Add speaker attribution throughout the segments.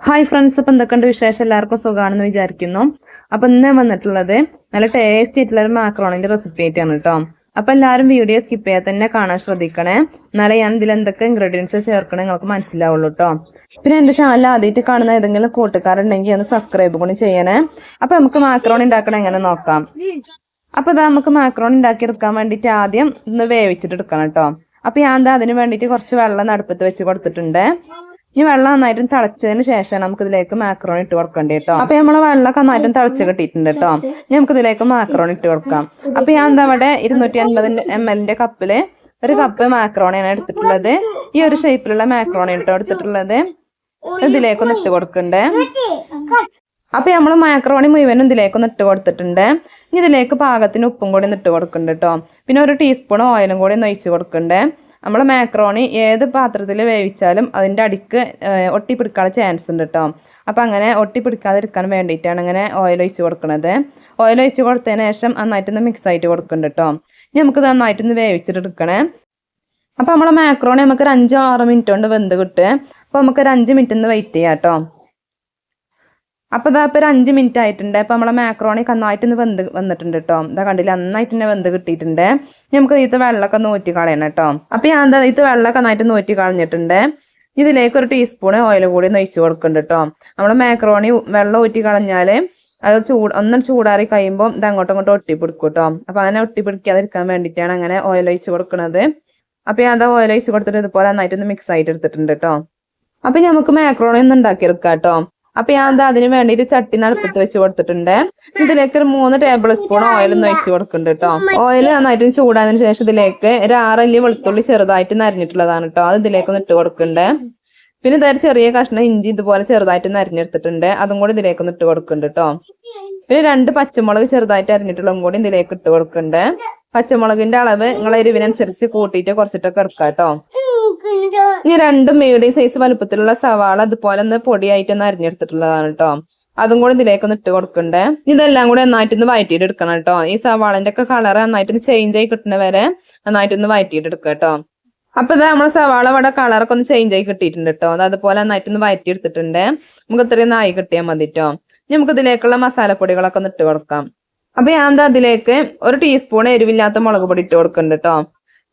Speaker 1: Hi friends അപ്പം എന്തൊക്കെയുണ്ട് വിശേഷം? എല്ലാവർക്കും സുഖമാണെന്ന് വിചാരിക്കുന്നു. അപ്പം ഇന്ന് വന്നിട്ടുള്ളത് നല്ല ടേസ്റ്റി ആയിട്ടുള്ള ഒരു മാക്രോണിന്റെ റെസിപ്പി ആയിട്ടാണ് കേട്ടോ. അപ്പം എല്ലാവരും വീഡിയോ സ്കിപ്പ് ചെയ്യാതെ തന്നെ കാണാൻ ശ്രദ്ധിക്കണേ. എന്നാലേ ഞാൻ ഇതിൽ എന്തൊക്കെ ഇൻഗ്രീഡിയൻസ് ചേർക്കണേ നിങ്ങൾക്ക് മനസ്സിലാവുള്ളൂ കേട്ടോ. പിന്നെ എന്റെ ചാനൽ ആദ്യമായിട്ട് കാണുന്ന ഏതെങ്കിലും കൂട്ടുകാരുണ്ടെങ്കിൽ ഒന്ന് സബ്സ്ക്രൈബ് കൂടി ചെയ്യണേ. അപ്പം നമുക്ക് മാക്രോൺ ഉണ്ടാക്കണം എങ്ങനെ നോക്കാം. അപ്പം ഇതാ നമുക്ക് മാക്രോൺ ഉണ്ടാക്കി എടുക്കാൻ വേണ്ടിയിട്ട് ആദ്യം ഒന്ന് വേവിച്ചിട്ട് എടുക്കണം കേട്ടോ. അപ്പം ഞാൻ ദാ അതിന് വേണ്ടിയിട്ട് കുറച്ച് വെള്ളം നടുപ്പത്ത് വെച്ച് കൊടുത്തിട്ടുണ്ട്. ഈ വെള്ളം നന്നായിട്ട് തിളച്ചതിന് ശേഷം നമുക്ക് ഇതിലേക്ക് മാക്രോൺ ഇട്ട് കൊടുക്കേണ്ടി കേട്ടോ അപ്പൊ നമ്മളെ വെള്ളമൊക്കെ നന്നായിട്ട് തിളച്ച് കിട്ടിയിട്ടുണ്ട് കേട്ടോ ഇനി നമുക്ക് ഇതിലേക്ക് മാക്രോൺ ഇട്ട് കൊടുക്കാം. അപ്പൊ ഞാൻ എന്താ അവിടെ ഇരുന്നൂറ്റി അൻപത് എം എല്ലിന്റെ കപ്പിൽ ഒരു കപ്പ് മാക്രോണിയാണ് എടുത്തിട്ടുള്ളത്. ഈ ഒരു ഷേപ്പിലുള്ള മാക്രോണി കേട്ടോ എടുത്തിട്ടുള്ളത്. ഇതിലേക്കൊന്ന് ഇട്ട് കൊടുക്കണ്ടേ. അപ്പൊ നമ്മൾ മാക്രോണി മുഴുവനും ഇതിലേക്കൊന്ന് ഇട്ട് കൊടുത്തിട്ടുണ്ട്. ഇനി ഇതിലേക്ക് പാകത്തിന് ഉപ്പും കൂടി ഒന്ന് ഇട്ട് കൊടുക്കുന്നുണ്ട് കേട്ടോ പിന്നെ ഒരു ടീസ്പൂൺ ഓയിലും കൂടി ഒന്ന് ഒഴിച്ച് കൊടുക്കണ്ടേ. നമ്മൾ മാക്രോണി ഏത് പാത്രത്തിൽ വേവിച്ചാലും അതിന്റെ അടിക്ക് ഒട്ടിപ്പിടിക്കാനുള്ള ചാൻസ് ഉണ്ട് കേട്ടോ അപ്പം അങ്ങനെ ഒട്ടിപ്പിടിക്കാതിരിക്കാൻ വേണ്ടിയിട്ടാണ് അങ്ങനെ ഓയിൽ ഒഴിച്ച് കൊടുക്കുന്നത് ഓയിൽ ഒഴിച്ച് കൊടുത്തതിന് ശേഷം നന്നായിട്ടൊന്ന് മിക്സ് ആയിട്ട് കൊടുക്കുന്നുണ്ട് കേട്ടോ ഇനി നമുക്ക് നന്നായിട്ടൊന്ന് വേവിച്ചിട്ടെടുക്കണേ അപ്പോൾ നമ്മളെ മാക്രോണി നമുക്ക് ഒരു അഞ്ചോ ആറോ മിനിറ്റ് കൊണ്ട് വെന്ത് കിട്ടുക അപ്പോൾ നമുക്ക് ഒരു അഞ്ച് മിനിറ്റ് ഒന്ന് വെയിറ്റ് ചെയ്യാം കേട്ടോ അപ്പോൾ ഇതാ ഇപ്പോൾ ഒരു അഞ്ച് മിനിറ്റ് ആയിട്ടുണ്ട്. അപ്പോൾ നമ്മളെ മാക്രോണി നന്നായിട്ട് ഒന്ന് വെന്ത് വന്നിട്ടുണ്ട് കേട്ടോ ഇതാ കണ്ടില്ല നന്നായിട്ട് തന്നെ വെന്ത് കിട്ടിയിട്ടുണ്ട്. നമുക്ക് ഇതിൽ വെള്ളമൊക്കെ നൂറ്റി കളയണം കേട്ടോ അപ്പോൾ ഞാൻ എന്താ ഇത് വെള്ളമൊക്കെ നന്നായിട്ട് നൂറ്റി കളഞ്ഞിട്ടുണ്ട്. ഇതിലേക്ക് ഒരു ടീസ്പൂൺ ഓയിൽ കൂടി ഒഴിച്ച് കൊടുക്കുന്നുണ്ട് കേട്ടോ നമ്മൾ മാക്രോണി വെള്ളം ഊറ്റി കളഞ്ഞാൽ അത് ചൂട് ഒന്നും ചൂടാറി കഴിയുമ്പോൾ ഇത് അങ്ങോട്ടും ഇങ്ങോട്ടും ഒട്ടിപ്പിടിക്കും കേട്ടോ അപ്പോൾ അങ്ങനെ ഒട്ടിപ്പിടിക്കാതിരിക്കാൻ വേണ്ടിയിട്ടാണ് അങ്ങനെ ഓയിൽ ഒഴിച്ച് കൊടുക്കുന്നത് അപ്പോൾ ഞാൻ അത് ഓയിൽ ഒഴിച്ച് കൊടുത്തിട്ട് ഇതുപോലെ നന്നായിട്ടൊന്ന് മിക്സ് ആയിട്ട് എടുത്തിട്ടുണ്ട് കേട്ടോ അപ്പൊ നമുക്ക് മാക്രോണി ഒന്ന് ഉണ്ടാക്കിയെടുക്കാം കേട്ടോ അപ്പൊ ഞാൻ എന്താ അതിന് വേണ്ടിയിട്ട് ചട്ടി നടുപ്പത്ത് വെച്ച് കൊടുത്തിട്ടുണ്ട്. ഇതിലേക്ക് ഒരു മൂന്ന് ടേബിൾ സ്പൂൺ ഓയിൽ ഒന്ന് ഒഴിച്ച് കൊടുക്കുന്നുണ്ട് കേട്ടോ ഓയിൽ നന്നായിട്ട് ചൂടായതിനു ശേഷം ഇതിലേക്ക് ഒരു ആറല്ലി വെളുത്തുള്ളി ചെറുതായിട്ട് നരഞ്ഞിട്ടുള്ളതാണ് കേട്ടോ അത് ഇതിലേക്ക് ഒന്ന് ഇട്ട് കൊടുക്കുന്നുണ്ട്. പിന്നെ ഇതൊരു ചെറിയ കഷ്ണം ഇഞ്ചി ഇതുപോലെ ചെറുതായിട്ട് നരഞ്ഞെടുത്തിട്ടുണ്ട്. അതും കൂടി ഇതിലേക്ക് ഒന്ന് ഇട്ട് കൊടുക്കുന്നുണ്ട് കേട്ടോ പിന്നെ രണ്ട് പച്ചമുളക് ചെറുതായിട്ട് അരിഞ്ഞിട്ടുള്ളതും കൂടി ഇതിലേക്ക് ഇട്ട് കൊടുക്കുന്നുണ്ട്. പച്ചമുളകിന്റെ അളവ് നിങ്ങളെ എരിവിനനുസരിച്ച് കൂട്ടിയിട്ട് കുറച്ചിട്ടൊക്കെ എടുക്കാം കേട്ടോ ഇനി രണ്ട് മീഡിയം സൈസ് വലുപ്പത്തിലുള്ള സവാള അതുപോലെ ഒന്ന് പൊടിയായിട്ട് ഒന്ന് അരിഞ്ഞെടുത്തിട്ടുള്ളതാണ് കേട്ടോ അതും കൂടി ഇതിലേക്ക് ഒന്ന് ഇട്ട് കൊടുക്കണ്ടേ. ഇതെല്ലാം കൂടി നന്നായിട്ടൊന്ന് വഴറ്റിയിട്ട് എടുക്കണം കേട്ടോ ഈ സവാളന്റെ ഒക്കെ കളർ നന്നായിട്ടൊന്ന് ചേഞ്ച് ആയി കിട്ടുന്ന വരെ നന്നായിട്ടൊന്ന് വഴറ്റിയിട്ട് എടുക്കുക കേട്ടോ അപ്പൊ ഇതാ നമ്മളെ സവാള ഇവിടെ കളറൊക്കെ ഒന്ന് ചേഞ്ച് ആയി കിട്ടിയിട്ടുണ്ട് കേട്ടോ അത് അതുപോലെ നന്നായിട്ടൊന്ന് വഴറ്റി എടുത്തിട്ടുണ്ട് നമുക്ക് ഇത്രയും നായി കിട്ടിയാൽ മതി കേട്ടോ നമുക്ക് ഇതിലേക്കുള്ള മസാലപ്പൊടികളൊക്കെ ഒന്ന് ഇട്ട് കൊടുക്കാം. അപ്പൊ ഞാൻ ദാ അതിലേക്ക് ഒരു ടീസ്പൂൺ എരിവില്ലാത്ത മുളക് പൊടി ഇട്ട് കൊടുക്കുന്നുണ്ട് കേട്ടോ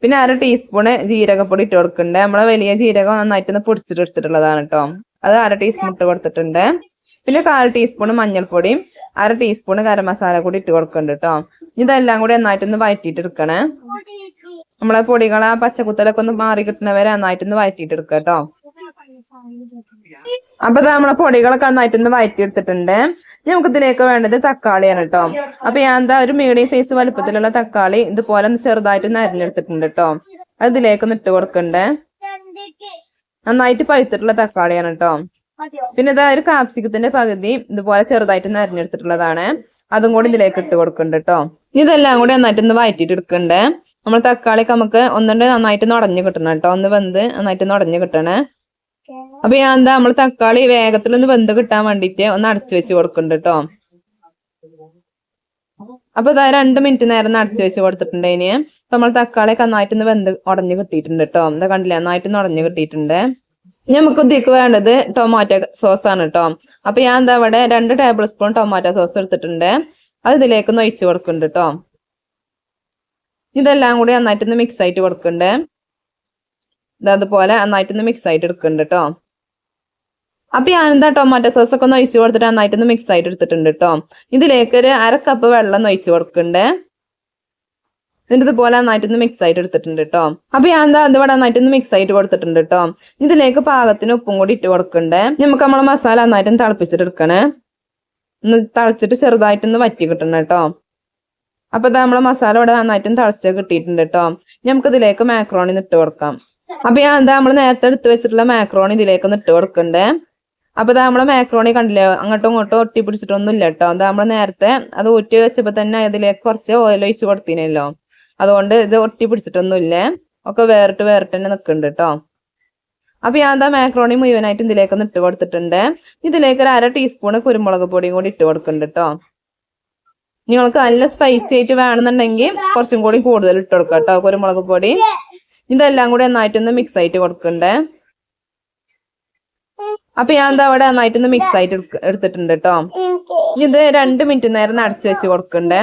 Speaker 1: പിന്നെ അര ടീസ്പൂണ് ജീരകപ്പൊടി ഇട്ട് കൊടുക്കുന്നുണ്ട് നമ്മളെ വലിയ ജീരകം നന്നായിട്ടൊന്ന് പൊടിച്ചിട്ട് എടുത്തിട്ടുള്ളതാണ് കേട്ടോ അത് അര ടീസ്പൂൺ ഇട്ട് കൊടുത്തിട്ടുണ്ട്. പിന്നെ കാൽ ടീസ്പൂണ് മഞ്ഞൾപ്പൊടിയും അര ടീസ്പൂണ് ഗരം മസാല കൂടി ഇട്ട് കൊടുക്കുന്നുണ്ട് കേട്ടോ ഇതെല്ലാം കൂടി നന്നായിട്ടൊന്ന് വഴറ്റിയിട്ട് എടുക്കണേ നമ്മളെ പൊടികൾ ആ പച്ചക്കുത്തലൊക്കെ ഒന്ന് മാറി കിട്ടുന്നവരെ നന്നായിട്ടൊന്ന് വഴറ്റിയിട്ട് എടുക്കുക കേട്ടോ അപ്പൊ നമ്മളെ പൊടികളൊക്കെ നന്നായിട്ട് ഒന്ന് വഴറ്റിയെടുത്തിട്ടുണ്ട് നമുക്ക് ഇതിലേക്ക് വേണ്ടത് തക്കാളിയാണ് കേട്ടോ അപ്പൊ ഞാൻ എന്താ ഒരു മീഡിയം സൈസ് വലുപ്പത്തിലുള്ള തക്കാളി ഇതുപോലെ ഒന്ന് ചെറുതായിട്ട് നരഞ്ഞെടുത്തിട്ടുണ്ട് കേട്ടോ അത് ഇതിലേക്ക് ഒന്ന് ഇട്ട് കൊടുക്കണ്ടേ? നന്നായിട്ട് പഴുത്തിട്ടുള്ള തക്കാളിയാണ് കേട്ടോ പിന്നെ ഇതാ ഒരു കാപ്സിക്കത്തിന്റെ പകുതി ഇതുപോലെ ചെറുതായിട്ട് നരഞ്ഞെടുത്തിട്ടുള്ളതാണ്. അതും കൂടി ഇതിലേക്ക് ഇട്ട് കൊടുക്കുന്നുണ്ട് കേട്ടോ ഇതെല്ലാം കൂടി നന്നായിട്ട് ഒന്ന് വഴറ്റിയിട്ട് എടുക്കണ്ടേ നമ്മൾ തക്കാളിയൊക്കെ നമുക്ക് ഒന്നുണ്ട് നന്നായിട്ട് ഉടഞ്ഞു കിട്ടണം കേട്ടോ ഒന്ന് വെന്ത് നന്നായിട്ട് ഉടഞ്ഞു കിട്ടണേ. അപ്പൊ ഞാൻ എന്താ നമ്മൾ തക്കാളി വേഗത്തിൽ ഒന്ന് വെന്ത് കിട്ടാൻ വേണ്ടിട്ട് ഒന്ന് അടച്ചു വെച്ച് കൊടുക്കുന്നുണ്ട് കേട്ടോ അപ്പൊ ഇതാ രണ്ട് മിനിറ്റ് നേരം അടച്ചു വെച്ച് കൊടുത്തിട്ടുണ്ട് ഇനി. നമ്മൾ തക്കാളി നന്നായിട്ട് ഒന്ന് വെന്ത് ഉടഞ്ഞു കിട്ടിയിട്ടുണ്ട് കേട്ടോ എന്താ കണ്ടില്ല? നന്നായിട്ട് ഉടഞ്ഞു കിട്ടിയിട്ടുണ്ട്. നമുക്ക് ഇതിക്ക് വേണ്ടത് ടൊമാറ്റോ സോസ് ആണ് കേട്ടോ അപ്പൊ ഞാൻ എന്താ ഇവിടെ രണ്ട് ടേബിൾ സ്പൂൺ ടൊമാറ്റോ സോസ് എടുത്തിട്ടുണ്ട്. അത് ഇതിലേക്ക് ഒന്ന് ഒഴിച്ചു കൊടുക്കുന്നുണ്ട് കേട്ടോ ഇതെല്ലാം കൂടി നന്നായിട്ടൊന്ന് മിക്സ് ആയിട്ട് കൊടുക്കണ്ടേ. ഇത് അതുപോലെ നന്നായിട്ടൊന്ന് മിക്സ് ആയിട്ട് എടുക്കുന്നുണ്ട് കേട്ടോ അപ്പൊ ഞാൻ എന്താ ടൊമാറ്റോ സോസ് ഒക്കെ ഒന്ന് ഒഴിച്ചു കൊടുത്തിട്ട് നന്നായിട്ടൊന്ന് മിക്സ് ആയിട്ട് എടുത്തിട്ടുണ്ട് കേട്ടോ ഇതിലേക്ക് ഒരു അര കപ്പ് വെള്ളം ഒഴിച്ചു കൊടുക്കണ്ടേ എന്നിട്ട് ഇതുപോലെ നന്നായിട്ടൊന്ന് മിക്സ് ആയിട്ട് എടുത്തിട്ടുണ്ട് കേട്ടോ അപ്പൊ ഞാൻ എന്താ അത് ഇവിടെ നന്നായിട്ടൊന്ന് മിക്സ് ആയിട്ട് കൊടുത്തിട്ടുണ്ട് കേട്ടോ ഇതിലേക്ക് പാകത്തിന് ഉപ്പും കൂടി ഇട്ട് കൊടുക്കണ്ടേ നമുക്ക് നമ്മളെ മസാല നന്നായിട്ടൊന്ന് തിളപ്പിച്ചിട്ട് എടുക്കണേ ഒന്ന് തിളച്ചിട്ട് ചെറുതായിട്ടൊന്ന് വറ്റി കിട്ടണം കേട്ടോ അപ്പൊ ഇത് നമ്മളെ മസാല ഇവിടെ നന്നായിട്ടും തിളച്ച് കിട്ടിയിട്ടുണ്ട് കേട്ടോ ഇനി നമുക്ക് ഇതിലേക്ക് മാക്രോണി ഇട്ട് കൊടുക്കാം. അപ്പൊ ഞാൻ എന്താ നമ്മൾ നേരത്തെ എടുത്തു വെച്ചിട്ടുള്ള മാക്രോണി ഇതിലേക്ക് ഒന്ന് ഇട്ട് കൊടുക്കണ്ടേ? അപ്പൊ ഇതാ നമ്മളെ മാക്രോണി കണ്ടില്ലേ അങ്ങോട്ടും ഇങ്ങോട്ടും ഒട്ടി പിടിച്ചിട്ടൊന്നും ഇല്ല കേട്ടോ എന്താ നമ്മൾ നേരത്തെ അത് ഊറ്റി വെച്ചപ്പോ തന്നെ അതിലേക്ക് കുറച്ച് ഓയിൽ ഒഴിച്ച് കൊടുത്തിനല്ലോ. അതുകൊണ്ട് ഇത് ഒട്ടി പിടിച്ചിട്ടൊന്നും ഒക്കെ വേറിട്ട് വേറിട്ട് തന്നെ നിൽക്കുന്നുണ്ട് കേട്ടോ അപ്പൊ ഞാൻ എന്താ മാക്രോണി മുഴുവനായിട്ട് ഇതിലേക്ക് ഒന്ന് ഇട്ട് കൊടുത്തിട്ടുണ്ട്. ഇതിലേക്ക് ഒരു അര ടീസ്പൂൺ കുരുമുളക് പൊടിയും കൂടി ഇട്ട് കൊടുക്കുന്നുണ്ട് കേട്ടോ നിങ്ങൾക്ക് നല്ല സ്പൈസി ആയിട്ട് വേണമെന്നുണ്ടെങ്കിൽ കുറച്ചും കൂടി കൂടുതൽ ഇട്ട് കൊടുക്കാം കേട്ടോ കുരുമുളക് പൊടി. ഇതെല്ലാം കൂടി നന്നായിട്ടൊന്ന് മിക്സ് ആയിട്ട് കൊടുക്കണ്ടേ? അപ്പൊ ഞാൻ എന്താ അവിടെ നന്നായിട്ടൊന്ന് മിക്സ് ആയിട്ട് എടുത്തിട്ടുണ്ട് കേട്ടോ ഇത് രണ്ട് മിനിറ്റ് നേരം അടച്ചു വെച്ച് കൊടുക്കണ്ടേ?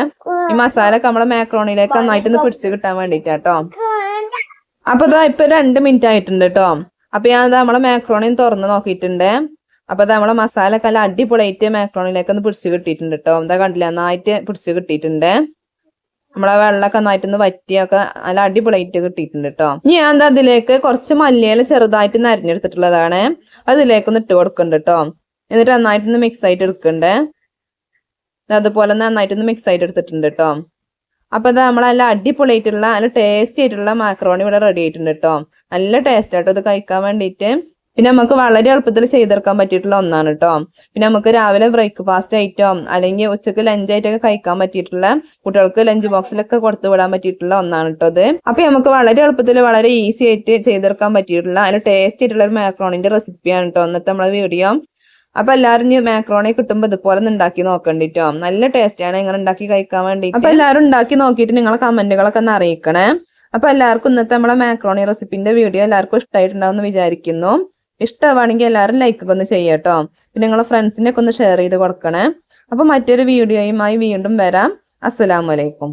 Speaker 1: ഈ മസാല ഒക്കെ നമ്മളെ മാക്രോണിയിലേക്ക് നന്നായിട്ടൊന്ന് പിടിച്ച് കിട്ടാൻ വേണ്ടിട്ടാട്ടോ അപ്പൊ ഇതാ ഇപ്പൊ രണ്ട് മിനിറ്റ് ആയിട്ടുണ്ട് കേട്ടോ അപ്പൊ ഞാൻ എന്താ നമ്മളെ മാക്രോണിയും തുറന്ന് നോക്കിയിട്ടുണ്ട്. അപ്പൊ ഇതാ നമ്മളെ മസാല ഒക്കെ അടിപൊളിയായിട്ട് മാക്രോണിയിലേക്ക് ഒന്ന് പിടിച്ച് കിട്ടിയിട്ടുണ്ട് കേട്ടോ എന്താ കണ്ടില്ല? നന്നായിട്ട് പിടിച്ച് കിട്ടിയിട്ടുണ്ട്. നമ്മളെ വെള്ളമൊക്കെ നന്നായിട്ടൊന്ന് വറ്റിയൊക്കെ നല്ല അടിപൊളിയായിട്ട് കിട്ടിയിട്ടുണ്ട് കേട്ടോ ഇനി ഞാൻ എന്താ അതിലേക്ക് കുറച്ച് മല്ലിയില ചെറുതായിട്ട് നരഞ്ഞെടുത്തിട്ടുള്ളതാണ്. അതിലേക്ക് ഒന്ന് ഇട്ട് കൊടുക്കുന്നുണ്ട് കേട്ടോ എന്നിട്ട് നന്നായിട്ടൊന്ന് മിക്സ് ആയിട്ട് എടുക്കണ്ടേ. അതുപോലെ നന്നായിട്ടൊന്ന് മിക്സ് ആയിട്ട് എടുത്തിട്ടുണ്ട് കേട്ടോ അപ്പൊ ഇത് നമ്മൾ നല്ല അടിപൊളിയായിട്ടുള്ള നല്ല ടേസ്റ്റി ആയിട്ടുള്ള മാക്രോണി ഇവിടെ റെഡി ആയിട്ടുണ്ട് കേട്ടോ നല്ല ടേസ്റ്റ് ആട്ടോ ഇത് കഴിക്കാൻ വേണ്ടിയിട്ട്. പിന്നെ നമുക്ക് വളരെ എളുപ്പത്തിൽ ചെയ്തെടുക്കാൻ പറ്റിയിട്ടുള്ള ഒന്നാണ് കേട്ടോ പിന്നെ നമുക്ക് രാവിലെ ബ്രേക്ക്ഫാസ്റ്റ് ആയിട്ടോ അല്ലെങ്കിൽ ഉച്ചയ്ക്ക് ലഞ്ച് ആയിട്ടൊക്കെ കഴിക്കാൻ പറ്റിയിട്ടുള്ള കുട്ടികൾക്ക് ലഞ്ച് ബോക്സിലൊക്കെ കൊടുത്തു വിടാൻ പറ്റിയിട്ടുള്ള ഒന്നാണ് കേട്ടോ അത് അപ്പൊ നമുക്ക് വളരെ എളുപ്പത്തിൽ വളരെ ഈസി ആയിട്ട് ചെയ്തെടുക്കാൻ പറ്റിയിട്ടുള്ള നല്ല ടേസ്റ്റ് ആയിട്ടുള്ള ഒരു മാക്രോണിന്റെ റെസിപ്പിയാണ് കേട്ടോ ഇന്നത്തെ നമ്മളെ വീഡിയോ അപ്പൊ എല്ലാവരും മാക്രോണി കിട്ടുമ്പോ ഇതുപോലെ ഉണ്ടാക്കി നോക്കണ്ടിട്ടോ നല്ല ടേസ്റ്റ് ആണ് ഇങ്ങനെ ഉണ്ടാക്കി കഴിക്കാൻ വേണ്ടി അപ്പൊ എല്ലാവരും ഉണ്ടാക്കി നോക്കിയിട്ട് നിങ്ങളെ കമന്റുകളൊക്കെ ഒന്ന് അറിയിക്കണേ. അപ്പൊ എല്ലാവർക്കും ഇന്നത്തെ നമ്മളെ മാക്രോണി റെസിപ്പിന്റെ വീഡിയോ എല്ലാവർക്കും ഇഷ്ടമായിട്ടുണ്ടാവും എന്ന് വിചാരിക്കുന്നു. ഇഷ്ടമാണെങ്കിൽ എല്ലാവരും ലൈക്ക് ഒക്കെ ഒന്ന് ചെയ്യട്ടോ പിന്നെ നിങ്ങളെ ഫ്രണ്ട്സിനൊക്കെ ഒന്ന് ഷെയർ ചെയ്ത് കൊടുക്കണേ. അപ്പൊ മറ്റൊരു വീഡിയോയുമായി വീണ്ടും വരാം. അസ്സലാമലൈക്കും